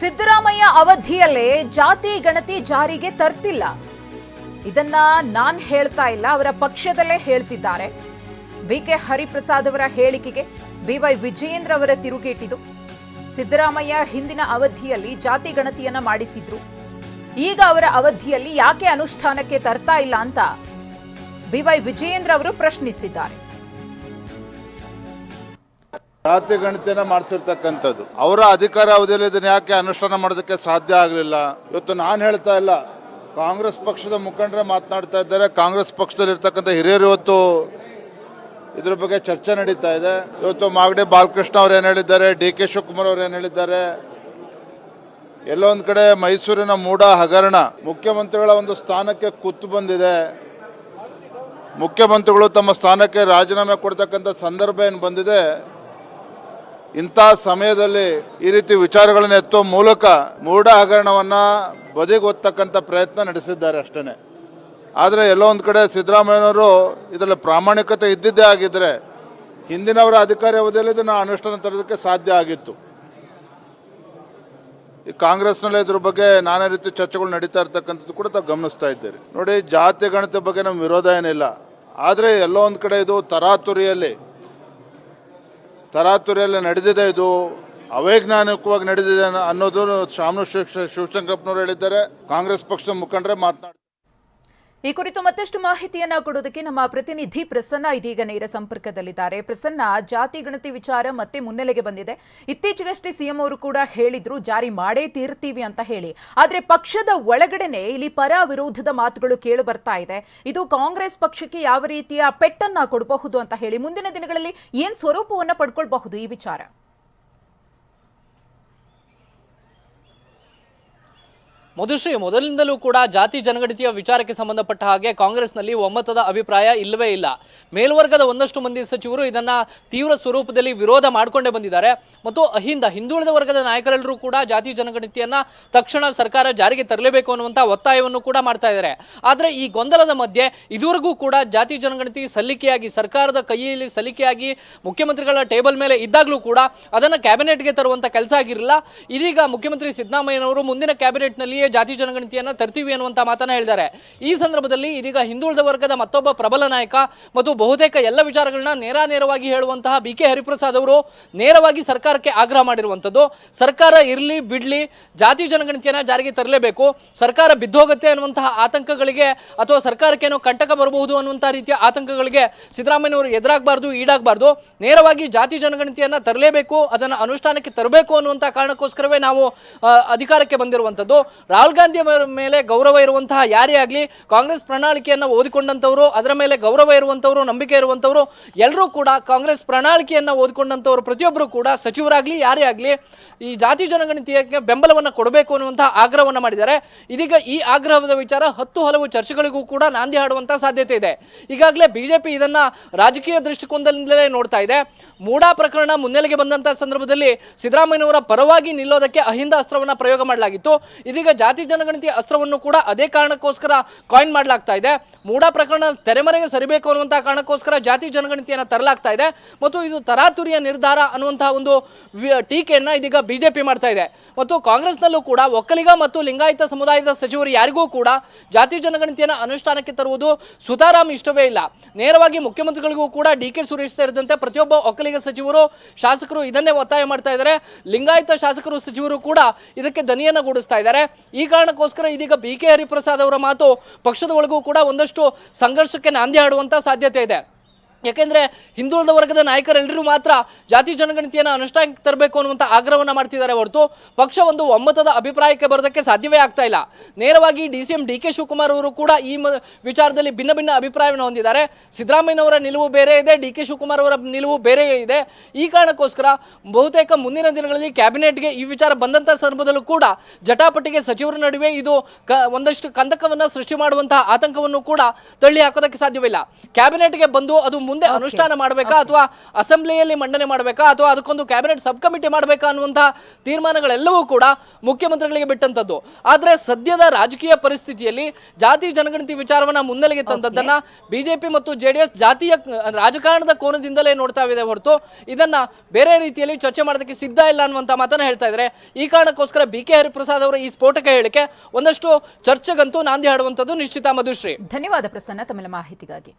ಸಿದ್ದರಾಮಯ್ಯ ಅವಧಿಯಲ್ಲೇ ಜಾತಿ ಗಣತಿ ಜಾರಿಗೆ ತರ್ತಿಲ್ಲ. ಇದನ್ನ ನಾನು ಹೇಳ್ತಾ ಇಲ್ಲ, ಅವರ ಪಕ್ಷದಲ್ಲೇ ಹೇಳ್ತಿದ್ದಾರೆ. ಬಿ ಕೆ ಹರಿಪ್ರಸಾದ್ ಅವರ ಹೇಳಿಕೆಗೆ ಬಿ ವೈ ವಿಜಯೇಂದ್ರ ಅವರ ತಿರುಗೇಟಿದು ಸಿದ್ದರಾಮಯ್ಯ ಹಿಂದಿನ ಅವಧಿಯಲ್ಲಿ ಜಾತಿ ಗಣತಿಯನ್ನ ಮಾಡಿಸಿದ್ರು. ಈಗ ಅವರ ಅವಧಿಯಲ್ಲಿ ಯಾಕೆ ಅನುಷ್ಠಾನಕ್ಕೆ ತರ್ತಾ ಇಲ್ಲ ಅಂತ ಬಿ ವೈ ವಿಜಯೇಂದ್ರ ಅವರು ಪ್ರಶ್ನಿಸಿದ್ದಾರೆ. ಜಾತಿ ಗಣಿತನ ಮಾಡ್ತಿರ್ತಕ್ಕಂಥದ್ದು. ಅವರ ಅಧಿಕಾರ ಅವಧಿಯಲ್ಲಿ ಇದನ್ನ ಯಾಕೆ ಅನುಷ್ಠಾನ ಮಾಡೋದಕ್ಕೆ ಸಾಧ್ಯ ಆಗಲಿಲ್ಲ? ಇವತ್ತು ನಾನು ಹೇಳ್ತಾ ಇಲ್ಲ. ಕಾಂಗ್ರೆಸ್ ಪಕ್ಷದ ಮುಖಂಡರೇ ಮಾತನಾಡ್ತಾ ಇದ್ದಾರೆ. ಕಾಂಗ್ರೆಸ್ ಪಕ್ಷದಲ್ಲಿ ಇರ್ತಕ್ಕಂಥ ಹಿರಿಯರು ಇವತ್ತು ಇದ್ರ ಬಗ್ಗೆ ಚರ್ಚೆ ನಡೀತಾ ಇದೆ. ಇವತ್ತು ಮಾಗಡಿ ಬಾಲಕೃಷ್ಣ ಅವ್ರು ಏನು ಹೇಳಿದ್ದಾರೆ? ಡಿ ಕೆ ಶಿವಕುಮಾರ್ ಅವ್ರು ಏನು ಹೇಳಿದ್ದಾರೆ? ಎಲ್ಲೋ ಒಂದ್ ಕಡೆ ಮೈಸೂರಿನ ಮೂಡ ಹಗರಣ ಮುಖ್ಯಮಂತ್ರಿಗಳ ಒಂದು ಸ್ಥಾನಕ್ಕೆ ಕುತ್ತು ಬಂದಿದೆ. ಮುಖ್ಯಮಂತ್ರಿಗಳು ತಮ್ಮ ಸ್ಥಾನಕ್ಕೆ ರಾಜೀನಾಮೆ ಕೊಡ್ತಕ್ಕಂಥ ಸಂದರ್ಭ ಏನು ಬಂದಿದೆ? ಇಂಥ ಸಮಯದಲ್ಲಿ ಈ ರೀತಿ ವಿಚಾರಗಳನ್ನು ಎತ್ತುವ ಮೂಲಕ ಮೂಢ ಹಗರಣವನ್ನ ಬದಿಗೊತ್ತಕ್ಕಂಥ ಪ್ರಯತ್ನ ನಡೆಸಿದ್ದಾರೆ ಅಷ್ಟೇ ಆದರೆ ಎಲ್ಲೋ ಒಂದು ಕಡೆ ಸಿದ್ದರಾಮಯ್ಯನವರು ಇದರಲ್ಲಿ ಪ್ರಾಮಾಣಿಕತೆ ಇದ್ದಿದ್ದೇ ಆಗಿದ್ದರೆ ಹಿಂದಿನವರ ಅಧಿಕಾರಿ ಅವಧಿಯಲ್ಲಿ ಇದನ್ನು ಅನುಷ್ಠಾನ ತರೋದಕ್ಕೆ ಸಾಧ್ಯ ಆಗಿತ್ತು. ಈ ಕಾಂಗ್ರೆಸ್ನಲ್ಲಿ ಇದ್ರ ಬಗ್ಗೆ ನಾನಾ ರೀತಿ ಚರ್ಚೆಗಳು ನಡೀತಾ ಇರ್ತಕ್ಕಂಥದ್ದು ಕೂಡ ತಾವು ಗಮನಿಸ್ತಾ ಇದ್ದೀರಿ. ನೋಡಿ, ಜಾತಿ ಗಣತಿ ಬಗ್ಗೆ ನಮ್ಮ ವಿರೋಧ ಏನಿಲ್ಲ. ಆದರೆ ಎಲ್ಲೋ ಒಂದು ಕಡೆ ಇದು ತರಾತುರಿಯಲ್ಲಿ ತರಾತುರಿಯಲ್ಲಿ ನಡೆದಿದೆ ಇದು ಅವೈಜ್ಞಾನಿಕವಾಗಿ ನಡೆದಿದೆ ಅನ್ನೋ- ಅನ್ನೋದು ಶಾಮನು ಶಿವ ಶಿವಶಂಕರಪ್ಪನವರು ಹೇಳಿದ್ದಾರೆ. ಕಾಂಗ್ರೆಸ್ ಪಕ್ಷದ ಮುಖಂಡರೇ ಮಾತನಾಡ್ತಾರೆ. ಈ ಕುರಿತು ಮತ್ತಷ್ಟು ಮಾಹಿತಿಯನ್ನ ಕೊಡೋದಕ್ಕೆ ನಮ್ಮ ಪ್ರತಿನಿಧಿ ಪ್ರಸನ್ನ ಇದೀಗ ನೇರ ಸಂಪರ್ಕದಲ್ಲಿದ್ದಾರೆ. ಪ್ರಸನ್ನ, ಜಾತಿ, ಗಣತಿ ವಿಚಾರ ಮತ್ತೆ ಮುನ್ನೆಲೆಗೆ ಬಂದಿದೆ. ಇತ್ತೀಚೆಗಷ್ಟೇ ಸಿಎಂ ಅವರು ಕೂಡ ಹೇಳಿದ್ರು, ಜಾರಿ ಮಾಡೇ ತೀರ್ತೀವಿ ಅಂತ ಹೇಳಿ. ಆದ್ರೆ ಪಕ್ಷದ ಒಳಗಡೆನೆ ಇಲ್ಲಿ ಪರ ವಿರೋಧದ ಮಾತುಗಳು ಕೇಳಿ ಬರ್ತಾ ಇದೆ. ಇದು ಕಾಂಗ್ರೆಸ್ ಪಕ್ಷಕ್ಕೆ ಯಾವ ರೀತಿಯ ಪೆಟ್ಟನ್ನ ಕೊಡಬಹುದು ಅಂತ ಹೇಳಿ ಮುಂದಿನ ದಿನಗಳಲ್ಲಿ ಏನ್ ಸ್ವರೂಪವನ್ನ ಪಡ್ಕೊಳ್ಬಹುದು ಈ ವಿಚಾರ? ಮಧುಶ್ರೀ, ಮೊದಲಿಂದಲೂ ಕೂಡ ಜಾತಿ ಜನಗಣತಿಯ ವಿಚಾರಕ್ಕೆ ಸಂಬಂಧಪಟ್ಟ ಹಾಗೆ ಕಾಂಗ್ರೆಸ್ನಲ್ಲಿ ಒಮ್ಮತದ ಅಭಿಪ್ರಾಯ ಇಲ್ಲವೇ ಇಲ್ಲ. ಮೇಲ್ವರ್ಗದ ಒಂದಷ್ಟು ಮಂದಿ ಸಚಿವರು ಇದನ್ನ ತೀವ್ರ ಸ್ವರೂಪದಲ್ಲಿ ವಿರೋಧ ಮಾಡಿಕೊಂಡೇ ಬಂದಿದ್ದಾರೆ. ಮತ್ತು ಅಹಿಂದ, ಹಿಂದುಳಿದ ವರ್ಗದ ನಾಯಕರೆಲ್ಲರೂ ಕೂಡ ಜಾತಿ ಜನಗಣತಿಯನ್ನ ತಕ್ಷಣ ಸರ್ಕಾರ ಜಾರಿಗೆ ತರಲೇಬೇಕು ಅನ್ನುವಂಥ ಒತ್ತಾಯವನ್ನು ಕೂಡ ಮಾಡ್ತಾ ಇದ್ದಾರೆ. ಆದರೆ ಈ ಗೊಂದಲದ ಮಧ್ಯೆ ಇದುವರೆಗೂ ಕೂಡ ಜಾತಿ ಜನಗಣತಿ ಸಲ್ಲಿಕೆಯಾಗಿ, ಸರ್ಕಾರದ ಕೈಯಲ್ಲಿ ಸಲ್ಲಿಕೆಯಾಗಿ ಮುಖ್ಯಮಂತ್ರಿಗಳ ಟೇಬಲ್ ಮೇಲೆ ಇದ್ದಾಗಲೂ ಕೂಡ ಅದನ್ನು ಕ್ಯಾಬಿನೆಟ್ಗೆ ತರುವಂಥ ಕೆಲಸ ಆಗಿರಲಿಲ್ಲ. ಇದೀಗ ಮುಖ್ಯಮಂತ್ರಿ ಸಿದ್ದರಾಮಯ್ಯನವರು ಮುಂದಿನ ಕ್ಯಾಬಿನೆಟ್ನಲ್ಲಿಯೇ ಜಾತಿ ಜನಗಣತಿಯನ್ನು ತರ್ತೀವಿ ಅನ್ನುವಂಥ ಮಾತನ್ನ ಹೇಳಿದ್ದಾರೆ. ಈ ಸಂದರ್ಭದಲ್ಲಿ ಇದೀಗ ಹಿಂದುಳಿದ ವರ್ಗದ ಮತ್ತೊಬ್ಬ ಪ್ರಬಲ ನಾಯಕ ಮತ್ತು ಬಹುತೇಕ ಎಲ್ಲ ವಿಚಾರಗಳನ್ನ ನೇರಾನೇರವಾಗಿ ಹೇಳುವಂತಹ ಬಿ ಕೆ ಹರಿಪ್ರಸಾದ್ ಅವರು ನೇರವಾಗಿ ಸರ್ಕಾರಕ್ಕೆ ಆಗ್ರಹ ಮಾಡಿರುವಂಥದ್ದು. ಸರ್ಕಾರ ಇರಲಿ, ಬಿಡ್ಲಿ, ಜಾತಿ ಜನಗಣತಿಯನ್ನು ಜಾರಿಗೆ ತರಲೇಬೇಕು. ಸರ್ಕಾರ ಬಿದ್ದೋಗುತ್ತೆ ಅನ್ನುವಂತಹ ಆತಂಕಗಳಿಗೆ ಅಥವಾ ಸರ್ಕಾರಕ್ಕೇನೋ ಕಂಟಕ ಬರಬಹುದು ಅನ್ನುವಂಥ ರೀತಿಯ ಆತಂಕಗಳಿಗೆ ಸಿದ್ದರಾಮಯ್ಯವರು ಎದುರಾಗಬಾರ್ದು, ಈಡಾಗಬಾರ್ದು. ನೇರವಾಗಿ ಜಾತಿ ಜನಗಣತಿಯನ್ನು ತರಲೇಬೇಕು, ಅದನ್ನು ಅನುಷ್ಠಾನಕ್ಕೆ ತರಬೇಕು ಅನ್ನುವಂಥ ಕಾರಣಕ್ಕೋಸ್ಕರವೇ ನಾವು ಅಧಿಕಾರಕ್ಕೆ ಬಂದಿರುವಂಥದ್ದು. ರಾಹುಲ್ ಗಾಂಧಿ ಅವರ ಮೇಲೆ ಗೌರವ ಇರುವಂತಹ ಯಾರೇ ಆಗಲಿ, ಕಾಂಗ್ರೆಸ್ ಪ್ರಣಾಳಿಕೆಯನ್ನು ಓದಿಕೊಂಡಂಥವರು, ಅದರ ಮೇಲೆ ಗೌರವ ಇರುವಂಥವರು, ನಂಬಿಕೆ ಇರುವಂಥವರು ಎಲ್ಲರೂ ಕೂಡ ಕಾಂಗ್ರೆಸ್ ಪ್ರಣಾಳಿಕೆಯನ್ನು ಓದಿಕೊಂಡಂಥವರು ಪ್ರತಿಯೊಬ್ಬರು ಕೂಡ ಸಚಿವರಾಗಲಿ, ಯಾರೇ ಆಗಲಿ, ಈ ಜಾತಿ ಜನಗಣತಿಗೆ ಬೆಂಬಲವನ್ನು ಕೊಡಬೇಕು ಅನ್ನುವಂಥ ಆಗ್ರಹವನ್ನು ಮಾಡಿದ್ದಾರೆ. ಇದೀಗ ಈ ಆಗ್ರಹದ ವಿಚಾರ ಹತ್ತು ಹಲವು ಚರ್ಚೆಗಳಿಗೂ ಕೂಡ ನಾಂದಿ ಹಾಡುವಂಥ ಸಾಧ್ಯತೆ ಇದೆ. ಈಗಾಗಲೇ ಬಿಜೆಪಿ ಇದನ್ನು ರಾಜಕೀಯ ದೃಷ್ಟಿಕೋನದಿಂದಲೇ ನೋಡ್ತಾ ಇದೆ. ಮೂಡಾ ಪ್ರಕರಣ ಮುನ್ನೆಲೆಗೆ ಬಂದಂತಹ ಸಂದರ್ಭದಲ್ಲಿ ಸಿದ್ದರಾಮಯ್ಯನವರ ಪರವಾಗಿ ನಿಲ್ಲೋದಕ್ಕೆ ಅಹಿಂದ ಅಸ್ತ್ರವನ್ನು ಪ್ರಯೋಗ ಮಾಡಲಾಗಿತ್ತು. ಇದೀಗ ಜಾತಿ ಜನಗಣತಿ ಅಸ್ತ್ರವನ್ನು ಕೂಡ ಅದೇ ಕಾರಣಕ್ಕೋಸ್ಕರ ಕಾಯಿನ್ ಮಾಡಲಾಗ್ತಾ ಇದೆ. ಮೂಡಾ ಪ್ರಕರಣ ತೆರೆಮರೆಗೆ ಸರಿಬೇಕು ಅನ್ನುವಂತಹ ಕಾರಣಕ್ಕೋಸ್ಕರ ಜಾತಿ ಜನಗಣತಿಯನ್ನು ತರಲಾಗ್ತಾ ಇದೆ. ಮತ್ತು ಇದು ತರಾತುರಿಯ ನಿರ್ಧಾರ ಅನ್ನುವಂತಹ ಒಂದು ಟೀಕೆಯನ್ನು ಇದೀಗ ಬಿಜೆಪಿ ಮಾಡ್ತಾ ಇದೆ. ಮತ್ತು ಕಾಂಗ್ರೆಸ್ನಲ್ಲೂ ಕೂಡ ಒಕ್ಕಲಿಗ ಮತ್ತು ಲಿಂಗಾಯತ ಸಮುದಾಯದ ಸಚಿವರು ಯಾರಿಗೂ ಕೂಡ ಜಾತಿ ಜನಗಣತಿಯನ್ನು ಅನುಷ್ಠಾನಕ್ಕೆ ತರುವುದು ಸುತಾರಾಮ್ ಇಷ್ಟವೇ ಇಲ್ಲ. ನೇರವಾಗಿ ಮುಖ್ಯಮಂತ್ರಿಗಳಿಗೂ ಕೂಡ ಡಿ ಕೆ ಸುರೇಶ್ ಸೇರಿದಂತೆ ಪ್ರತಿಯೊಬ್ಬ ಒಕ್ಕಲಿಗ ಸಚಿವರು, ಶಾಸಕರು ಇದನ್ನೇ ಒತ್ತಾಯ ಮಾಡ್ತಾ ಇದ್ದಾರೆ. ಲಿಂಗಾಯತ ಶಾಸಕರು ಸಚಿವರು ಕೂಡ ಇದಕ್ಕೆ ದನಿಯನ್ನು ಗೂಡಿಸ್ತಾ ಇದ್ದಾರೆ. ಈ ಕಾರಣಕ್ಕೋಸ್ಕರ ಇದೀಗ ಬಿ ಕೆ ಹರಿಪ್ರಸಾದ್ ಅವರ ಮಾತು ಪಕ್ಷದ ಒಳಗೂ ಕೂಡ ಒಂದಷ್ಟು ಸಂಘರ್ಷಕ್ಕೆ ನಾಂದಿ ಹಾಡುವಂಥ ಸಾಧ್ಯತೆ ಇದೆ. ಯಾಕೆಂದ್ರೆ ಹಿಂದುಳಿದ ವರ್ಗದ ನಾಯಕರೆಲ್ಲರೂ ಮಾತ್ರ ಜಾತಿ ಜನಗಣತಿಯನ್ನು ಅನುಷ್ಠಾನಕ್ಕೆ ತರಬೇಕು ಅನ್ನುವಂಥ ಆಗ್ರಹವನ್ನು ಮಾಡ್ತಿದ್ದಾರೆ ಹೊರತು ಪಕ್ಷ ಒಂದು ಒಮ್ಮತದ ಅಭಿಪ್ರಾಯಕ್ಕೆ ಬರೋದಕ್ಕೆ ಸಾಧ್ಯವೇ ಆಗ್ತಾ ಇಲ್ಲ. ನೇರವಾಗಿ D C M D K Shivakumar ಅವರು ಕೂಡ ಈ ವಿಚಾರದಲ್ಲಿ ಭಿನ್ನ ಭಿನ್ನ ಅಭಿಪ್ರಾಯವನ್ನು ಹೊಂದಿದ್ದಾರೆ. ಸಿದ್ದರಾಮಯ್ಯನವರ ನಿಲುವು ಬೇರೆ ಇದೆ, ಡಿ ಕೆ ಶಿವಕುಮಾರ್ ಅವರ ನಿಲುವು ಬೇರೆ ಇದೆ. ಈ ಕಾರಣಕ್ಕೋಸ್ಕರ ಬಹುತೇಕ ಮುಂದಿನ ದಿನಗಳಲ್ಲಿ ಕ್ಯಾಬಿನೆಟ್ಗೆ ಈ ವಿಚಾರ ಬಂದಂಥ ಸಂದರ್ಭದಲ್ಲೂ ಕೂಡ ಜಟಾಪಟಿಗೆ ಸಚಿವರ ನಡುವೆ ಇದು ಕ ಒಂದಷ್ಟು ಕಂದಕವನ್ನು ಸೃಷ್ಟಿ ಮಾಡುವಂತಹ ಆತಂಕವನ್ನು ಕೂಡ ತಳ್ಳಿ ಹಾಕೋದಕ್ಕೆ ಸಾಧ್ಯವಿಲ್ಲ. ಕ್ಯಾಬಿನೆಟ್ಗೆ ಬಂದು ಅದು ಮುಂದೆ ಅನುಷ್ಠಾನ ಮಾಡಬೇಕಾ ಅಥವಾ ಅಸೆಂಬ್ಲಿಯಲ್ಲಿ ಮಂಡನೆ ಮಾಡಬೇಕಾ ಅಥವಾ ಅದಕ್ಕೊಂದು ಕ್ಯಾಬಿನೆಟ್ ಸಬ್ ಕಮಿಟಿ ಮಾಡಬೇಕಾ ಅನ್ನುವಂತಹ ತೀರ್ಮಾನಗಳೆಲ್ಲವೂ ಕೂಡ ಮುಖ್ಯಮಂತ್ರಿಗಳಿಗೆ ಬಿಟ್ಟಂತದ್ದು ಆದರೆ ಸದ್ಯದ ರಾಜಕೀಯ ಪರಿಸ್ಥಿತಿಯಲ್ಲಿ ಜಾತಿ ಜನಗಣತಿ ವಿಚಾರವನ್ನ ಮುನ್ನೆಲೆಗೆ ತಂದದ್ದನ್ನ ಬಿಜೆಪಿ ಮತ್ತು ಜೆಡಿಎಸ್ ಜಾತಿಯ ರಾಜಕಾರಣದ ಕೋನದಿಂದಲೇ ನೋಡ್ತಾ ಇದೆ ಹೊರತು ಇದನ್ನ ಬೇರೆ ರೀತಿಯಲ್ಲಿ ಚರ್ಚೆ ಮಾಡೋದಕ್ಕೆ ಸಿದ್ಧ ಇಲ್ಲ ಅನ್ನುವಂತ ಮಾತನ್ನ ಹೇಳ್ತಾ ಇದ್ದಾರೆ. ಈ ಕಾರಣಕ್ಕೋಸ್ಕರ ಬಿ ಕೆ ಹರಿಪ್ರಸಾದ್ ಅವರ ಈ ಸ್ಫೋಟಕ ಹೇಳಿಕೆ ಒಂದಷ್ಟು ಚರ್ಚೆಗಂತೂ ನಾಂದಿ ಹಾಡುವಂತದ್ದು ನಿಶ್ಚಿತ ಮಧುಶ್ರೀ. ಧನ್ಯವಾದ ಪ್ರಸನ್ನ ತಮ್ಮ ಮಾಹಿತಿಗಾಗಿ.